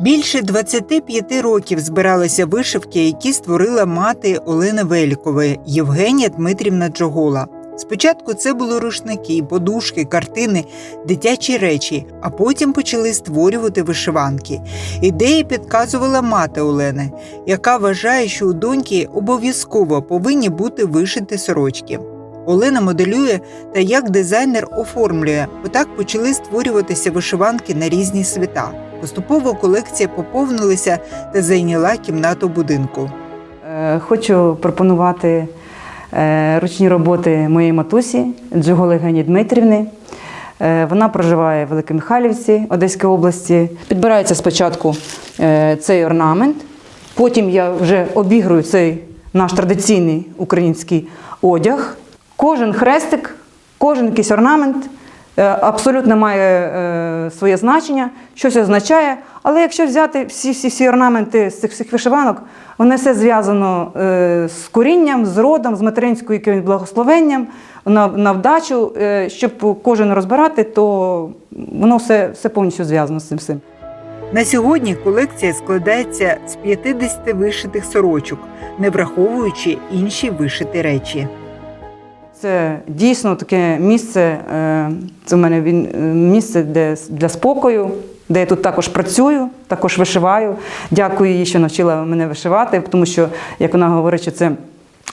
Більше 25 років збиралися вишивки, які створила мати Олени Велькової Євгенія Дмитрівна Джогола. Спочатку це були рушники, подушки, картини, дитячі речі, а потім почали створювати вишиванки. Ідеї підказувала мати Олени, яка вважає, що у доньки обов'язково повинні бути вишиті сорочки. Олена моделює та як дизайнер оформлює. Отак почали створюватися вишиванки на різні свята. Поступово колекція поповнилася та зайняла кімнату будинку. Е, Хочу пропонувати е, ручні роботи моєї матусі Джиголи Гені Дмитрівни. Е, Вона проживає в Великомихайлівці Одеської області. Підбирається спочатку цей орнамент, потім я вже обігрую цей наш традиційний український одяг. Кожен хрестик, кожен якийсь орнамент абсолютно має е, своє значення, щось означає. Але якщо взяти всі всі, всі орнаменти з цих всіх вишиванок, воно все зв'язано е, з корінням, з родом, з материнською якимось благословенням на, на вдачу. Е, щоб кожен розбирати, то воно все, все повністю зв'язано з цим всім. На сьогодні колекція складається з 50 вишитих сорочок, не враховуючи інші вишиті речі. Це дійсно таке місце. е, Це в мене е, місце де, для спокою, де я тут також працюю, також вишиваю. Дякую їй, що навчила мене вишивати, тому що, як вона говорить, що це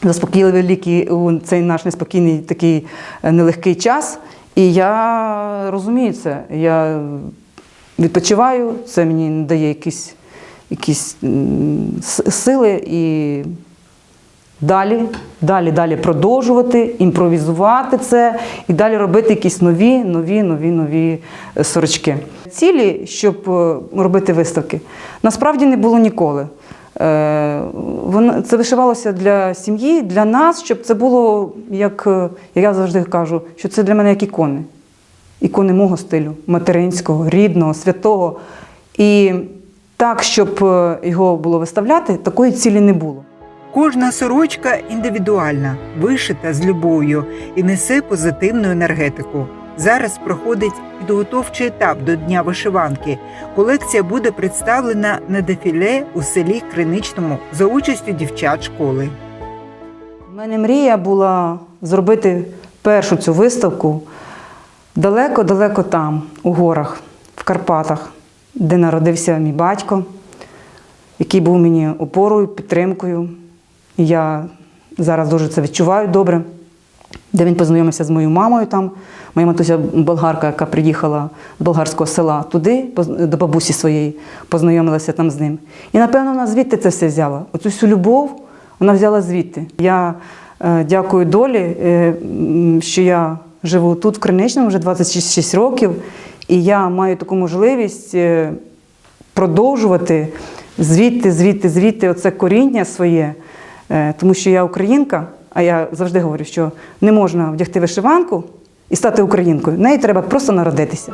заспокійливі ліки у цей наш неспокійний такий е, нелегкий час. І я розумію це. Я відпочиваю, це мені дає якісь, якісь сили і Далі, далі, далі продовжувати, імпровізувати це і далі робити якісь нові, нові, нові, нові е, сорочки. Цілі, щоб е, робити виставки, насправді не було ніколи. Е, Це вишивалося для сім'ї, для нас, щоб це було, як, я завжди кажу, що це для мене як ікони. Ікони мого стилю, материнського, рідного, святого. І так, щоб його було виставляти, такої цілі не було. Кожна сорочка індивідуальна, вишита з любов'ю і несе позитивну енергетику. Зараз проходить підготовчий етап до Дня вишиванки. Колекція буде представлена на дефіле у селі Криничному за участю дівчат школи. У мене мрія була зробити першу цю виставку далеко-далеко там, у горах, в Карпатах, де народився мій батько, який був мені опорою, підтримкою. Я зараз дуже це відчуваю добре. Де він познайомився з моєю мамою там, моя матуся болгарка, яка приїхала з болгарського села туди, до бабусі своєї, познайомилася там з ним. І напевно вона звідти це все взяла. Оцю всю любов вона взяла звідти. Я е, дякую долі, е, що я живу тут, в Криничному, вже 26 років, і я маю таку можливість е, продовжувати звідти, звідти, звідти оце коріння своє, тому що я українка, а я завжди говорю, що не можна вдягти вишиванку і стати українкою. Неї треба просто народитися.